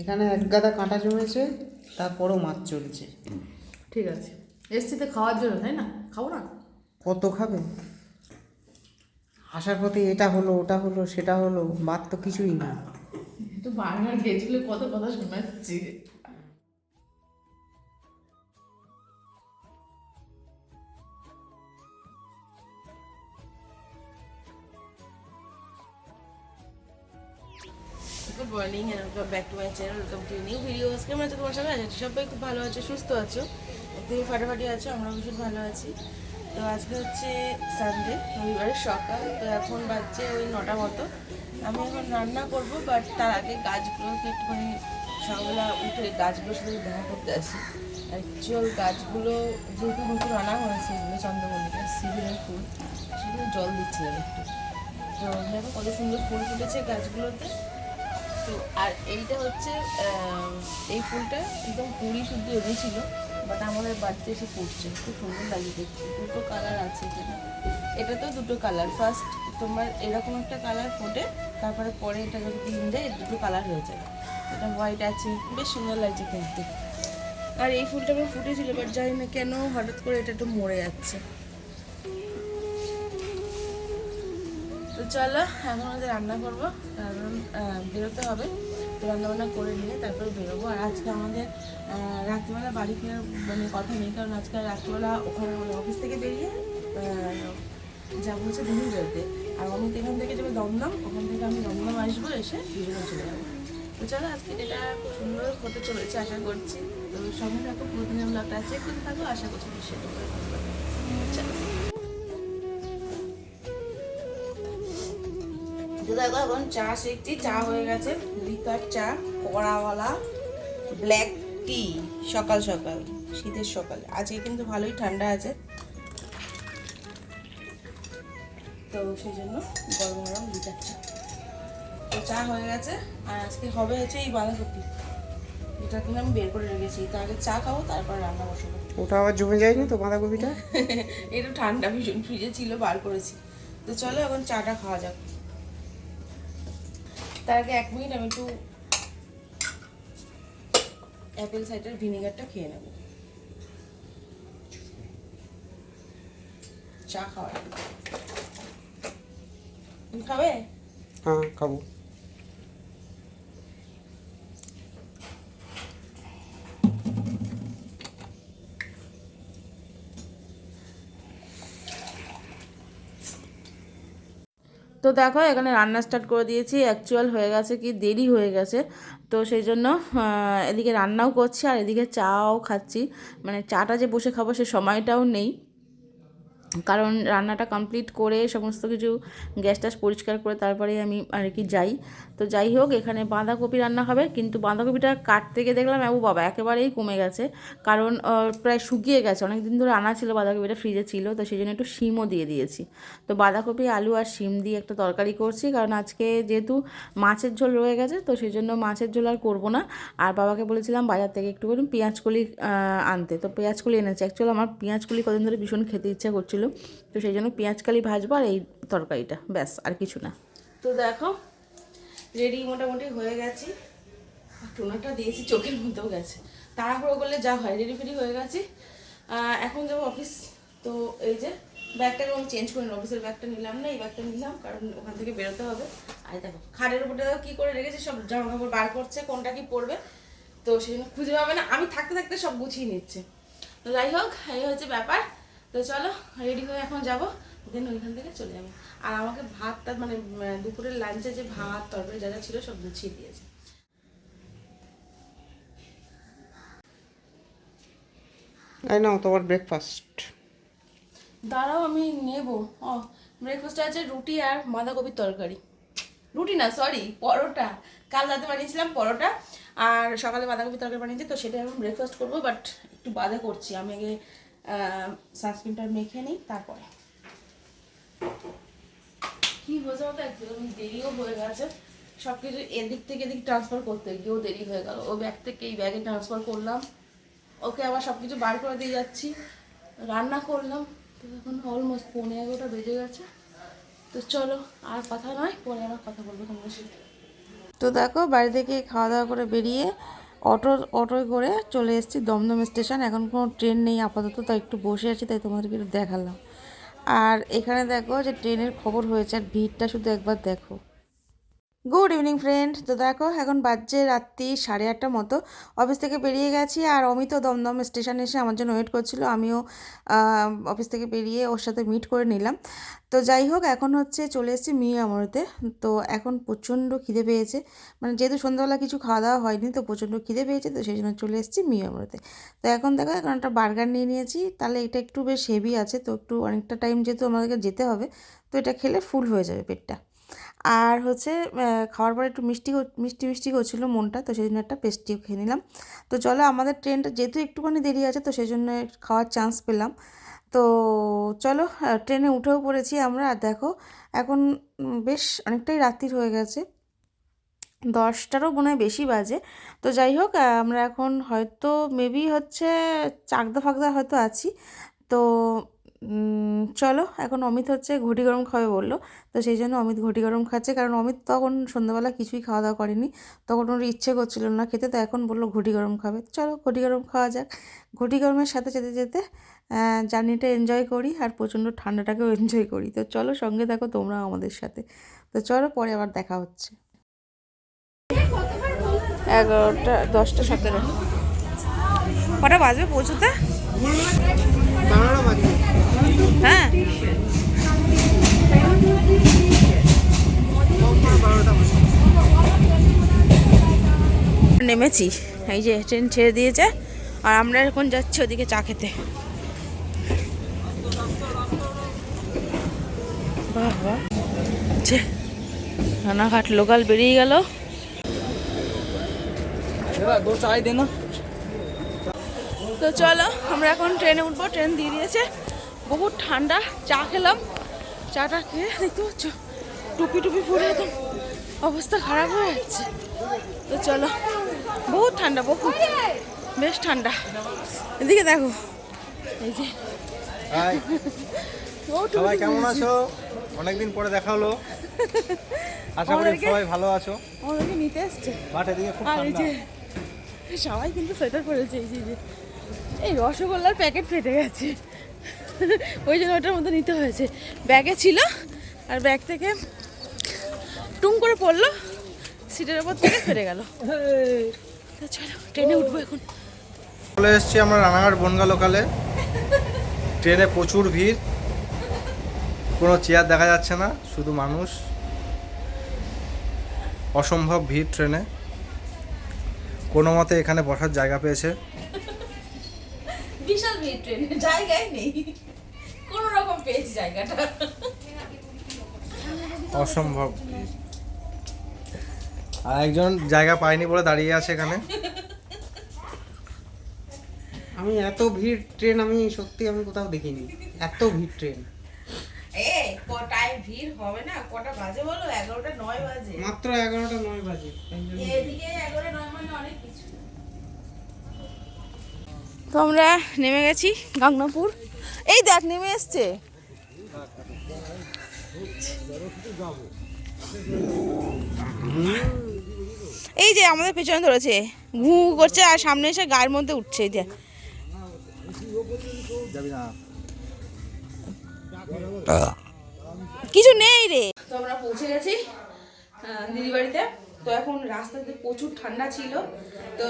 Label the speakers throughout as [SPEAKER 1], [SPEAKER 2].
[SPEAKER 1] এখানে এক গাদা কাঁটা জমেছে তারপরও মাছ চলছে।
[SPEAKER 2] ঠিক আছে। এসছি তো খাওয়ার জন্য তাই না? খাব না?
[SPEAKER 1] কত খাবে? আসার পথে এটা হলো ওটা হলো সেটা হলো বাদ তো কিছুই না
[SPEAKER 2] তো বারবার গেছিল কত কথা শোনাচ্ছি। Good morning welcome back to my channel welcome to new video আজকে আমরা তোমার সবাই আছি। সবাই খুব ভালো আছে, সুস্থ আছো? তুমি ফাটাফাটি আছো আমরা ভীষণ ভালো আছি। তো আজকে হচ্ছে সানডে রবিবারের সকাল। তো এখন বাজছে ওই নটা মতো। আমি এখন রান্না করব বাট তার আগে গাছগুলোকে একটুখানি সকালবেলা উঠে গাছগুলোর সাথে দেখা করতে আসি। অ্যাকচুয়াল গাছগুলো যেহেতু নতুন আনা হয়েছে এগুলো চন্দ্রমল্লিকা, সিভিলের ফুল, সেগুলো জল দিচ্ছিলাম একটু। তো দেখো কত সুন্দর ফুল ফুটেছে গাছগুলোতে। তো আর এইটা হচ্ছে এই ফুলটা একদম কুড়ি শুদ্ধ এনেছিল বাট আমাদের বাড়িতে এসে ফুটছে। খুব সুন্দর লাগে দেখতে। দুটো কালার আছে এখানে। এটা তো দুটো কালার ফার্স্ট তোমার এরকম একটা কালার ফোটে, তারপরে পরে এটা যদি দিন দেয় দুটো কালার হয়ে যায়। এটা হোয়াইট আছে। বেশ সুন্দর লাগছে দেখতে। আর এই ফুলটা আমার ফুটেছিল বাট জানি না কেন হঠাৎ করে এটা একটু মরে যাচ্ছে। তো চলো, এখন আমাদের রান্না করব। কারণ বেরোতে হবে। রান্নাবান্না করে নিয়ে তারপর বেরোবো। আর আজকে আমাদের রাত্রিবেলা বাড়ি ফেরার মানে কথা নেই, কারণ আজকে রাত্রিবেলা ওখানে মানে অফিস থেকে বেরিয়ে যাব হচ্ছে দিল্লি বেরোতে। আর আমি এখান থেকে যাবে দমদম, ওখান থেকে আমি দমদম আসব, এসে দুজনে চলে যাব। তো চলো, আজকে এটা খুব সুন্দর হতে চলেছে, আশা করছি। তো সঙ্গে থাকো প্রতিদিন ব্লগটা চেক করতে থাকো, আশা করছি বিষয়টা তো দেখো এখন চা শিখছি। চা হয়ে গেছে। লিকার চা কড়াওয়ালা ব্ল্যাক টি সকাল সকাল শীতের সকাল। আজকে কিন্তু ভালোই ঠান্ডা আছে। তো সেই জন্য গরম গরম লিকার চা। তো চা হয়ে গেছে। আর আজকে হবে হচ্ছে এই বাঁধাকপি। যেটা কিন্তু আমি বের করে রেখেছি। তো আগে চা খাব তারপর রান্না বসাবো।
[SPEAKER 1] ওটা আবার জমে যায়নি তো বাঁধাকপিটা?
[SPEAKER 2] একটু ঠান্ডা ভীষণ। ফ্রিজে ছিল বার করেছি। তো চলো এখন চাটা খাওয়া যাক। তার আগে এক মিনিট আমি একটু অ্যাপেল সাইডার ভিনেগারটা খেয়ে নেব। চা খাওয়ার। খাবে?
[SPEAKER 1] হ্যাঁ খাব।
[SPEAKER 2] দেখো, এখানে রান্না স্টার্ট করে দিয়েছি। অ্যাকচুয়াল হয়ে গেছে কি, দেরি হয়ে গেছে। তো সেই জন্য এদিকে রান্নাও করছি আর এদিকে চাও খাচ্ছি। মানে চাটা যে বসে খাব সে সময়টাও নেই। কারণ রান্নাটা কমপ্লিট করে সমস্ত কিছু গ্যাস ট্যাস পরিষ্কার করে তারপরে আমি আর কি যাই। তো যাই হোক, এখানে বাঁধাকপি রান্না হবে, কিন্তু বাঁধাকপিটা কাটতে গিয়ে দেখলাম ও বাবা, একেবারেই কমে গেছে। কারণ প্রায় শুকিয়ে গেছে অনেক দিন ধরে আনা ছিল বাঁধাকপিটা ফ্রিজে ছিল, তো সেই জন্য একটু শিমও দিয়ে দিয়েছি। তো বাঁধাকপি, আলু আর শিম দিয়ে একটা তরকারি করছি, কারণ আজকে যেহেতু মাছের ঝোল রয়ে গেছে, তো সেই জন্য মাছের ঝোল আর করব না। আর বাবাকে বলেছিলাম বাজার থেকে একটু করে পেঁয়াজ কলি আনতে। তো পেঁয়াজ কলি এনেছে। অ্যাকচুয়ালি আমার পেঁয়াজ কলি কদিন ধরে ভীষণ খেতে ইচ্ছা করছিল তো সেই জন্য পেঁয়াজ কালি ভাজবো আর এই তরকারিটা, ব্যাস, আর কিছু না। তো দেখো রেডি মোটামুটি হয়ে গেছি। টোনাটা দিয়েছি, চোখের মধ্যেও গেছে। তাড়াহুড়ো করলে যা হয় রেডি ফেডি হয়ে গেছি। এখন যাব অফিস তো এই যে ব্যাগটা আমি চেঞ্জ করে অফিসের ব্যাগটা নিলাম না, এই ব্যাগটা নিলাম, কারণ ওখান থেকে বেরোতে হবে। আর দেখো, খাটের উপরে দেখো কী করে রেখেছি, সব জামা কাপড় বার করছে, কোনটা কি পরবে। তো সেই জন্য খুঁজে পাবে না। আমি থাকতে থাকতে সব গুছিয়ে নিচ্ছে। তো যাই হোক, এই হচ্ছে ব্যাপার। তো চলো রেডি হয়ে এখন যাব দেন ওইখান থেকে চলে যাব। আর আমাকে ভাতটা মানে দুপুরের লাঞ্চে যে ভাত তরকারি যা যা ছিল সব গুছিয়ে দিয়েছে।
[SPEAKER 1] এই নাও তোমার ব্রেকফাস্ট
[SPEAKER 2] দাঁড়াও আমি নেব। ও ব্রেকফাস্টে আছে রুটি আর বাঁধাকপির তরকারি। রুটি না সরি পরোটা। কাল রাতে বানিয়েছিলাম পরোটা আর সকালে বাঁধাকপির তরকারি বানিয়েছি তো সেটা এখন ব্রেকফাস্ট করব বাট একটু বাধা করছি। আমি আগে সানস্ক্রিনটা মেখে নিই তারপরে। কি হয়েছে বলতো? একদম দেরিও হয়ে গেছে। সব কিছু এদিক থেকে এদিক ট্রান্সফার করতে গিয়েও দেরি হয়ে গেল। ও ব্যাগ থেকে এই ব্যাগে ট্রান্সফার করলাম। ওকে আবার সব কিছু বার করে দিয়ে যাচ্ছি। রান্না করলাম। তো এখন অলমোস্ট পৌনে এগারোটা বেজে গেছে। তো চলো আর কথা নয় পরে আবার কথা বলব তোমাদের সাথে। তো দেখো বাড়ি থেকে খাওয়া দাওয়া করে বেরিয়ে অটো অটোয় করে চলে এসেছি দমদম স্টেশন। এখন কোনো ট্রেন নেই আপাতত, তাই একটু বসে আছি, তাই তোমাদেরকে একটু দেখালাম। আর এখানে দেখো যে ট্রেনের খবর হয়েছে, আর ভিড়টা শুধু একবার দেখো। গুড ইভিনিং ফ্রেন্ড তো দেখো, এখন বাজছে রাত্রি সাড়ে আটটা মতো। অফিস থেকে বেরিয়ে গেছি আর অমিতও দমদম স্টেশনে এসে আমার জন্য ওয়েট করছিল। আমিও অফিস থেকে বেরিয়ে ওর সাথে মিট করে নিলাম। তো যাই হোক, এখন হচ্ছে চলে এসেছি মিয়া আমরতে তো এখন প্রচণ্ড খিদে পেয়েছে। মানে যেহেতু সন্ধ্যাবেলা কিছু খাওয়া দাওয়া হয়নি, তো প্রচণ্ড খিদে পেয়েছে, তো সেই জন্য চলে এসেছি মিয়া আমরতে তো এখন দেখো, এখন একটা বার্গার নিয়ে নিয়েছি। তাহলে এটা একটু বেশ হেভি আছে, তো একটু অনেকটা টাইম যেহেতু আমাদেরকে যেতে হবে, তো এটা খেলে ফুল হয়ে যাবে পেটটা। আর হচ্ছে খাওয়ার পরে একটু মিষ্টি মিষ্টি মিষ্টি করছিল মনটা, তো সেই জন্য একটা পেস্টিও খেয়ে নিলাম। তো চলো, আমাদের ট্রেনটা যেহেতু একটুখানি দেরি আছে, তো সেই জন্য খাওয়ার চান্স পেলাম। তো চলো ট্রেনে উঠেও পড়েছি আমরা। আর দেখো, এখন বেশ অনেকটাই রাত্রির হয়ে গেছে। দশটারও মনে হয় বেশি বাজে। তো যাই হোক আমরা এখন হয়তো মেবি হচ্ছে, চাকদা ফাকদা হয়তো আছি। তো চলো, এখন অমিত হচ্ছে ঘটি গরম খাবে বলল। তো সেই জন্য অমিত ঘটি গরম খাচ্ছে, কারণ অমিত তখন সন্ধ্যাবেলা কিছুই খাওয়া দাওয়া করেনি। তখন ওর ইচ্ছে করছিল না খেতে, তো এখন বলল ঘটি গরম খাবে। চলো, ঘটি গরম খাওয়া যাক। ঘটি গরমের সাথে যেতে যেতে জার্নিটা এনজয় করি আর প্রচণ্ড ঠান্ডাটাকেও এনজয় করি। তো চলো, সঙ্গে দেখো তোমরা আমাদের সাথে। তো চলো, পরে আবার দেখা হচ্ছে। এগারোটা, দশটা, সতেরো। কটা বাজবে পৌঁছতে? হ্যাঁ। নেমেছি। এই যে ট্রেন ছেড়ে দিয়েছে, আর আমরা এখন যাচ্ছি ওদিকে চা খেতে। বাহ বাহ রানাঘাট লোকাল বেরিয়ে গেল। তো চলো, আমরা এখন ট্রেনে উঠবো, ট্রেন দিয়ে দিয়েছে। বহুত ঠান্ডা চা খেলাম। চাটা খেয়ে দেখতে পাচ্ছ টুপি টুপি পরে একদম অবস্থা খারাপ হয়ে যাচ্ছে। তো চলো বহুত ঠান্ডা বহুত বেশ ঠান্ডা। এদিকে দেখো এই যে। ও
[SPEAKER 3] সবাই কেমন। আছো? অনেকদিন পরে দেখা হলো। আশা করি সবাই ভালো আছো।
[SPEAKER 2] আমাদেরকে নিতে এসছে।
[SPEAKER 3] বাট এদিকে খুব
[SPEAKER 2] এই
[SPEAKER 3] ঠান্ডা।
[SPEAKER 2] সবাই কিন্তু সোয়েটার পরেছে এই যে। এই রসগোল্লার প্যাকেট ফেটে গেছে। ওই জন্য ওটার মধ্যে নিতে হয়েছে। ব্যাগে ছিল আর ব্যাগ থেকে টুম করে পড়ল সিটের ওপর থেকে ফেটে গেল। চলো ট্রেনে উঠবো এখন।
[SPEAKER 3] চলে এসেছি আমরা রানাঘাট বনগা লোকালে ট্রেনে প্রচুর ভিড় কোনো চেয়ার দেখা যাচ্ছে না শুধু মানুষ। অসম্ভব ভিড় ট্রেনে। কোনো মতে এখানে বসার জায়গা পেয়েছে।
[SPEAKER 2] বিশাল ভিড় ট্রেনে জায়গায় নেই। পেয়েছি জায়গাটা।
[SPEAKER 3] অসম্ভব। আর একজন জায়গা পায়নি বলে দাঁড়িয়ে আছে এখানে।
[SPEAKER 1] আমি এত ভিড় ট্রেন আমি সত্যি আমি কোথাও দেখিনি। এত ভিড় ট্রেন।
[SPEAKER 2] এ কটায় ভিড় হবে না? কটা বাজে বলো? এগারোটা নয় বাজে।
[SPEAKER 1] মাত্র এগারোটা নয় বাজে।
[SPEAKER 2] এদিকে এগারোটা নয় মানে অনেক কিছু। তো আমরা নেমে গেছি গাংনাপুর এই দেখ নেমে এসছে। এই যে আমাদের পেছনে ধরেছে। ঘু করছে আর সামনে এসে গায়ের মধ্যে উঠছে, এই যে। কিছু নেই রে। তো আমরা পৌঁছে গেছি দিদি বাড়িতে। তো এখন রাস্তাতে প্রচুর ঠান্ডা ছিল। তো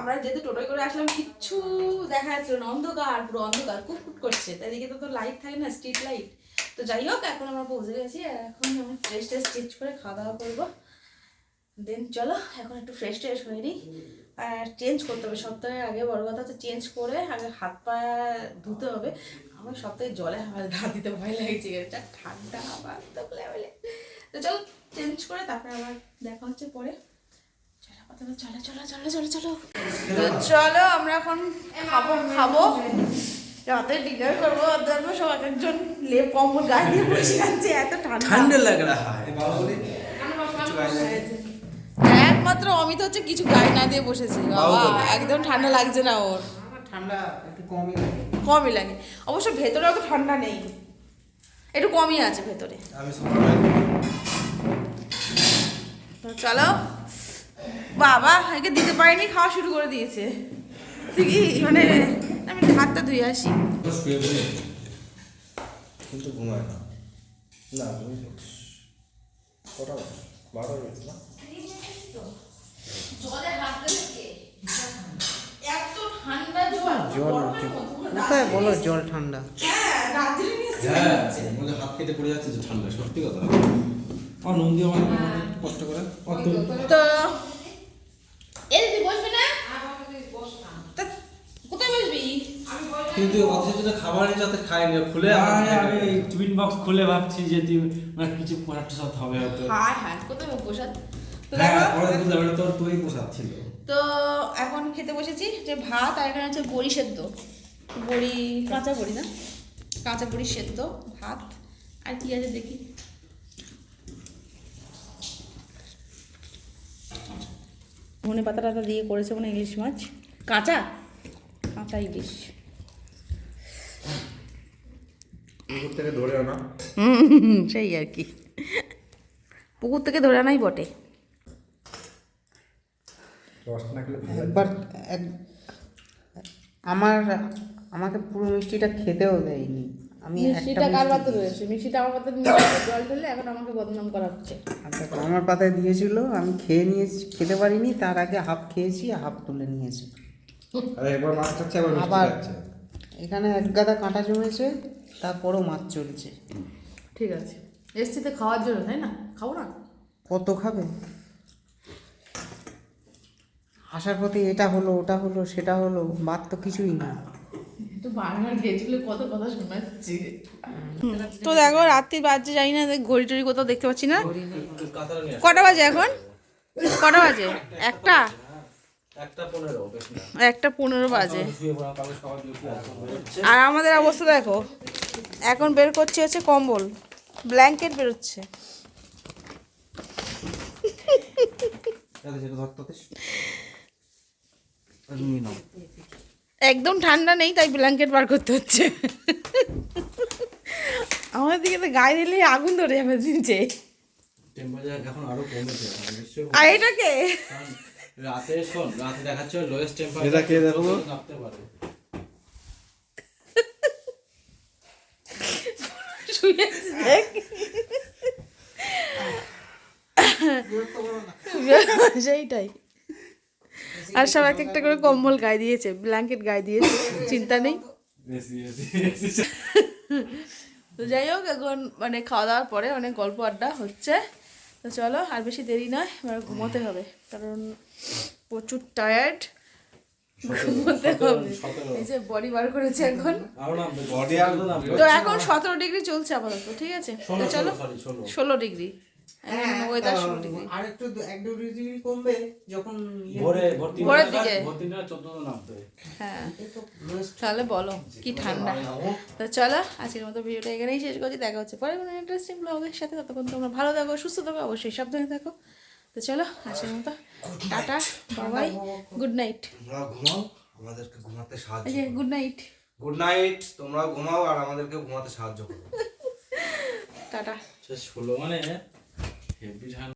[SPEAKER 2] আমরা যেহেতু টোটোয় করে আসলাম, কিচ্ছু দেখা যাচ্ছিল না অন্ধকার, পুরো অন্ধকার, কুটকুট করছে। তাই দিকে তো লাইট থাকে না স্ট্রিট লাইট তো যাই হোক, এখন আমরা পৌঁছে গেছি আর এখন আমরা ফ্রেশ ট্রেশ চেঞ্জ করে খাওয়া দাওয়া করব। দেন চলো, এখন একটু ফ্রেশ ট্রেশ হয়ে নিই। আর চেঞ্জ করতে হবে, সপ্তাহের আগে, বড় কথা হচ্ছে চেঞ্জ করে আগে হাত পা ধুতে হবে। আমার সপ্তাহে জলে গা দিতে ভয় লাগছে, এটা ঠান্ডা আবার তো লেভেলে। তো চলো চেঞ্জ করে তারপরে আবার দেখা হচ্ছে পরে। চলো চলো চলো চলো চলো। তো চলো, আমরা এখন খাব খাব। রাতে ডিনার করব ধরবো সব এক একজন লেপ কম্বল গায়ে দিয়ে বসে আছে এত ঠান্ডা।
[SPEAKER 1] ঠান্ডা লাগ রাহা
[SPEAKER 2] একমাত্র অমিত হচ্ছে কিছু গায়ে না দিয়ে বসেছে বাবা একদম ঠান্ডা লাগছে না ওর।
[SPEAKER 1] ঠান্ডা একটু কমই লাগে।
[SPEAKER 2] কমই লাগে। অবশ্য ভেতরে অত ঠান্ডা নেই। একটু কমই আছে ভেতরে। চলো। বাবা একে দিতে পারিনি খাওয়া শুরু করে দিয়েছে। তুই কি মানে আমি হাতটা ধুয়ে আসি।
[SPEAKER 3] কিন্তু ঘুমায় না। না কটা? বারোটা বেজে। না?
[SPEAKER 2] জল
[SPEAKER 1] কোথায় বলো জল ঠান্ডা?
[SPEAKER 2] হ্যাঁ
[SPEAKER 3] হ্যাঁ হাত কেটে পড়ে যাচ্ছে ঠান্ডা সত্যি কথা। আর নুন দিয়ে আমার কষ্ট করে।
[SPEAKER 2] তো এই তুই বসবি না তা কোথায় বসবি
[SPEAKER 3] কিন্তু অথচ তো খাবারের যাতে খাইনি খুলে
[SPEAKER 4] আমি টিফিন বক্স খুলে ভাবছি যে তুই মানে কিছু পড়ার সাথে হবে হয়তো।
[SPEAKER 2] হায় হায় কোথায় বসাত? তো দেখো
[SPEAKER 3] তোর তুই পোশাক ছিল
[SPEAKER 2] তো এখন খেতে বসেছি যে ভাত আর এখানে হচ্ছে বড়ি সেদ্ধ। বড়ি কাঁচা বড়ি না? কাঁচা বড়ি সেদ্ধ ভাত। আর কি আছে দেখি। ধনে পাতা টাতা দিয়ে করেছে মানে ইলিশ মাছ। কাঁচা? কাঁচা ইলিশ।
[SPEAKER 3] পুকুর থেকে ধরে আনা।
[SPEAKER 2] সেই আর কি। পুকুর থেকে ধরে আনাই বটে।
[SPEAKER 1] একবার এক আমার আমাকে পুরো মিষ্টিটা খেতেও দেয়নি। আমি
[SPEAKER 2] মিষ্টিটা কার পাতে রয়েছে মিষ্টিটা আমার পাতে জল ঢেলে এখন আমাকে বদনাম করা হচ্ছে
[SPEAKER 1] আচ্ছা, আমার পাতায় দিয়েছিল আমি খেয়ে নিয়েছি খেতে পারিনি তার আগে হাফ খেয়েছি হাফ তুলে নিয়েছি।
[SPEAKER 3] আরে একবার মাছ খাচ্ছে আবার মিষ্টি খাচ্ছে।
[SPEAKER 1] এখানে এক গাদা কাঁটা জমেছে তারপরও মাছ চলছে।
[SPEAKER 2] ঠিক আছে। এসছি তো খাওয়ার জন্য তাই না? খাব না?
[SPEAKER 1] কত খাবে? আসার পথে এটা হলো ওটা হলো সেটা হলো বাদ তো কিছুই না
[SPEAKER 2] তো বারবার গেছিল কত কথা শোনাচ্ছি। তো দেখো রাত্রি বাজছে জানি না ঘড়ি টড়ি কোথাও দেখতে পাচ্ছি না। কটা বাজে এখন? কটা বাজে? একটা?
[SPEAKER 3] একটা পনেরো
[SPEAKER 2] বাজে। আর আমাদের অবস্থা দেখো এখন বের করছে হচ্ছে কম্বল ব্ল্যাঙ্কেট বেরোচ্ছে। একদম ঠান্ডা নেই তাই ব্ল্যাঙ্কেট বার করতে হচ্ছে। আমাদের দিকে তো গায়ে দিলে আগুন ধরে যাবে নিচে
[SPEAKER 3] আরও আর
[SPEAKER 2] এটাকে
[SPEAKER 5] রাতে শোন রাতে দেখাচ্ছে লোয়েস্ট টেম্পারেচার
[SPEAKER 3] এটা কে দেখো?
[SPEAKER 5] কাঁপতে পারে।
[SPEAKER 2] সেইটাই। আর সব এক একটা করে কম্বল গায়ে দিয়েছে ব্ল্যাঙ্কেট গায়ে দিয়েছে চিন্তা নেই। তো যাই হোক এখন মানে খাওয়া দাওয়ার পরে অনেক গল্প আড্ডা হচ্ছে। তো চলো আর বেশি দেরি নয় এবার ঘুমোতে হবে। কারণ প্রচুর টায়ার্ড ঘুমোতে হবে। এই যে বডি বার করেছে এখন। তো এখন সতেরো ডিগ্রি চলছে আপাতত ঠিক আছে? তো চলো
[SPEAKER 5] ষোলো
[SPEAKER 2] ডিগ্রি। ওয়েদার
[SPEAKER 1] আর একটু ডিগ্রি কমবে যখন ইয়ে
[SPEAKER 5] ভোরে
[SPEAKER 2] ভোরের দিকে।
[SPEAKER 5] ভোর তিনটা চোদ্দ নামবে
[SPEAKER 2] হ্যাঁ। তাহলে বলো কি ঠান্ডা? তো চলো আজকের মতো ভিডিওটা এখানেই শেষ করছি। দেখা হচ্ছে পরে কোনো ইন্টারেস্টিং ব্লগের সাথে। ততক্ষণ তোমরা ভালো থাকো সুস্থ থাকো অবশ্যই সাবধানে থাকো। তো চলো আজকের মতো টাটা বাবাই গুড নাইট
[SPEAKER 3] তোমরা ঘুমাও আমাদেরকে ঘুমাতে সাহায্য
[SPEAKER 2] যে গুড নাইট
[SPEAKER 3] গুড নাইট তোমরা ঘুমাও আর আমাদেরকে ঘুমাতে সাহায্য করো।
[SPEAKER 2] টাটা।
[SPEAKER 5] সে ষোলো মানে হেভি ঠান্ডা